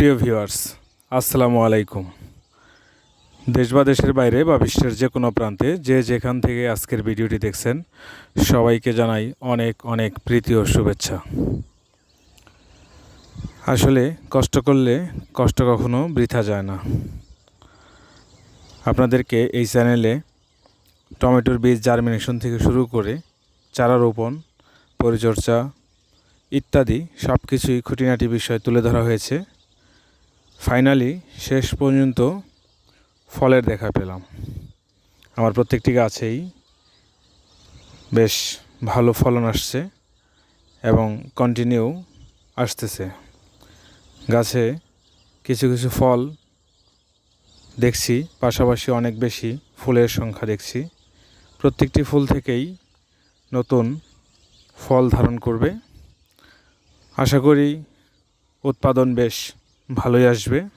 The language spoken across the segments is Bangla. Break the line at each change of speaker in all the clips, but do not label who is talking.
সুপ্রিয় ভিউয়ার্স, আসসালামু আলাইকুম। দেশ বা দেশের বাইরে বা বিশ্বের যে কোনো প্রান্তে যে যেখান থেকে আজকের ভিডিওটি দেখছেন, সবাইকে জানাই অনেক অনেক প্রীতি ও শুভেচ্ছা। আসলে কষ্ট করলে কষ্ট কখনো বৃথা যায় না। আপনাদেরকে এই চ্যানেলে টমেটোর বীজ জার্মিনেশন থেকে শুরু করে চারা রোপণ, পরিচর্যা ইত্যাদি সব কিছুই খুঁটিনাটি বিষয় তুলে ধরা হয়েছে। ফাইনালি শেষ পর্যন্ত ফলের দেখা পেলাম। আমার প্রত্যেকটি গাছেই বেশ ভালো ফলন আসছে এবং কন্টিনিউ আসতেছে। গাছে কিছু কিছু ফল দেখছি, পাশাপাশি অনেক বেশি ফুলের সংখ্যা দেখছি। প্রত্যেকটি ফুল থেকেই নতুন ফল ধারণ করবে। আশা করি উৎপাদন বেশ ভালোই আসবে।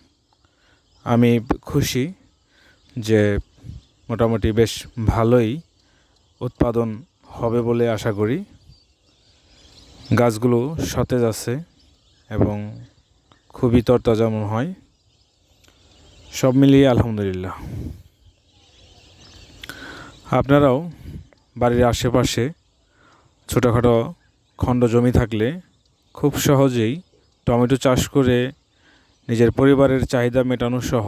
আমি খুশি যে মোটামুটি বেশ ভালোই উৎপাদন হবে বলে আশা করি। গাছগুলো সতেজ আছে এবং খুবই তরতাজা মনে হয়। সব মিলিয়ে আলহামদুলিল্লাহ। আপনারাও বাড়ির আশেপাশে ছোটোখাটো খণ্ড জমি থাকলে খুব সহজেই টমেটো চাষ করে নিজের পরিবারের চাহিদা মেটানো সহ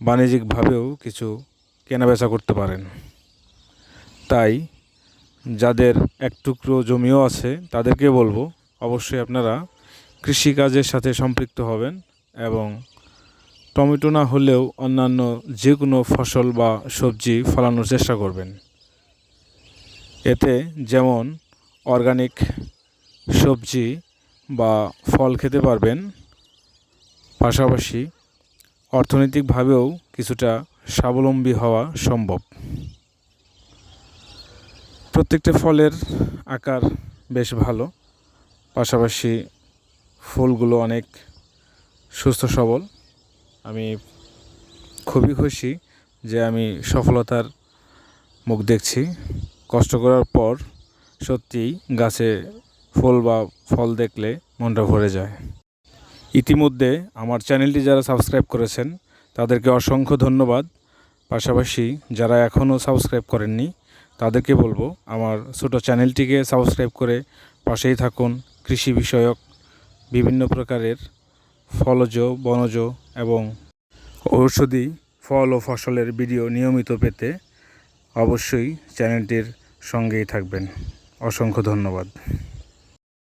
বাণিজ্যিকভাবেও কিছু কেনাবেচা করতে পারেন। তাই, যাদের এক টুকরো জমিও আছে, তাদেরকে বলব, অবশ্যই আপনারা কৃষিকাজের সাথে সম্পৃক্ত হবেন এবং টমেটো না হলেও অন্যান্য যে কোনো ফসল বা সবজি ফলানোর চেষ্টা করবেন। এতে যেমন অর্গানিক সবজি বা ফল খেতে পারবেন পাশাপাশি অর্থনৈতিকভাবেও কিছুটা স্বাবলম্বী হওয়া সম্ভব। প্রত্যেকটা ফলের আকার বেশ ভালো, পাশাপাশি ফুলগুলো অনেক সুস্থ সবল। আমি খুবই খুশি যে আমি সফলতার মুখ দেখছি। কষ্ট করার পর সত্যিই গাছে ফুল বা ফল দেখলে মনটা ভরে যায়। ইতিমধ্যে আমার চ্যানেলটি যারা সাবস্ক্রাইব করেছেন, তাদেরকে অসংখ্য ধন্যবাদ। পাশাপাশি যারা এখনও সাবস্ক্রাইব করেননি, তাদেরকে বলব আমার ছোটো চ্যানেলটিকে সাবস্ক্রাইব করে পাশেই থাকুন। কৃষি বিষয়ক বিভিন্ন প্রকারের ফলজ, বনজ এবং ঔষধি ফল ও ফসলের ভিডিও নিয়মিত পেতে অবশ্যই চ্যানেলটির সঙ্গেই থাকবেন। অসংখ্য ধন্যবাদ।